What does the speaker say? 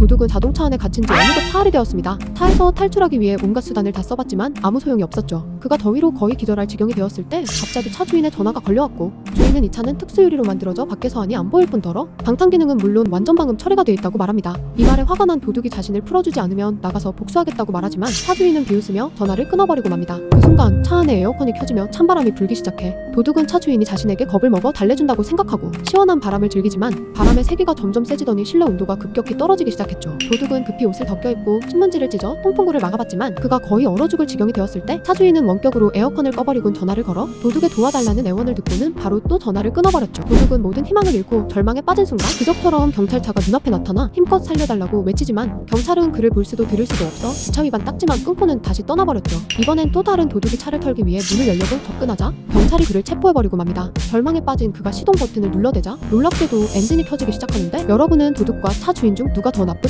도둑은 자동차 안에 갇힌 지 어느덧 사흘이 되었습니다. 차에서 탈출하기 위해 온갖 수단을 다 써봤지만 아무 소용이 없었죠. 그가 더위로 거의 기절할 지경이 되었을 때 갑자기 차 주인의 전화가 걸려왔고 주인은 이 차는 특수 유리로 만들어져 밖에서 하니 안 보일 뿐더러 방탄 기능은 물론 완전 방음 처리가 돼 있다고 말합니다. 이 말에 화가 난 도둑이 자신을 풀어주지 않으면 나가서 복수하겠다고 말하지만 차 주인은 비웃으며 전화를 끊어버리고 맙니다. 그 순간 차 안에 에어컨이 켜지며 찬바람이 불기 시작해 도둑은 차 주인이 자신에게 겁을 먹어 달래준다고 생각하고 시원한 바람을 즐기지만 바람의 세기가 점점 세지더니 실내 온도가 급격히 떨어지기 시작했죠. 도둑은 급히 옷을 벗겨입고 신문지를 찢어 통풍구를 막아봤지만 그가 거의 얼어 죽을 지경이 되었을 때 차 주인은 원격으로 에어컨을 꺼버리곤 전화를 걸어 도둑의 도와달라는 애원을 듣고는 바로 또 전화를 끊어버렸죠. 도둑은 모든 희망을 잃고 절망에 빠진 순간 기적처럼 경찰차가 눈앞에 나타나 힘껏 살려달라고 외치지만 경찰은 그를 볼 수도 들을 수도 없어 주차 위반 딱지만 끊고는 다시 떠나버렸죠. 이번엔 또 다른 도둑이 차를 털기 위해 문을 열려고 접근하자 경찰이 그를 체포해버리고 맙니다. 절망에 빠진 그가 시동 버튼을 눌러대자 놀랍게도 엔진이 켜지기 시작하는데 여러분은 도둑과 차 주인 중 누가 더 나쁜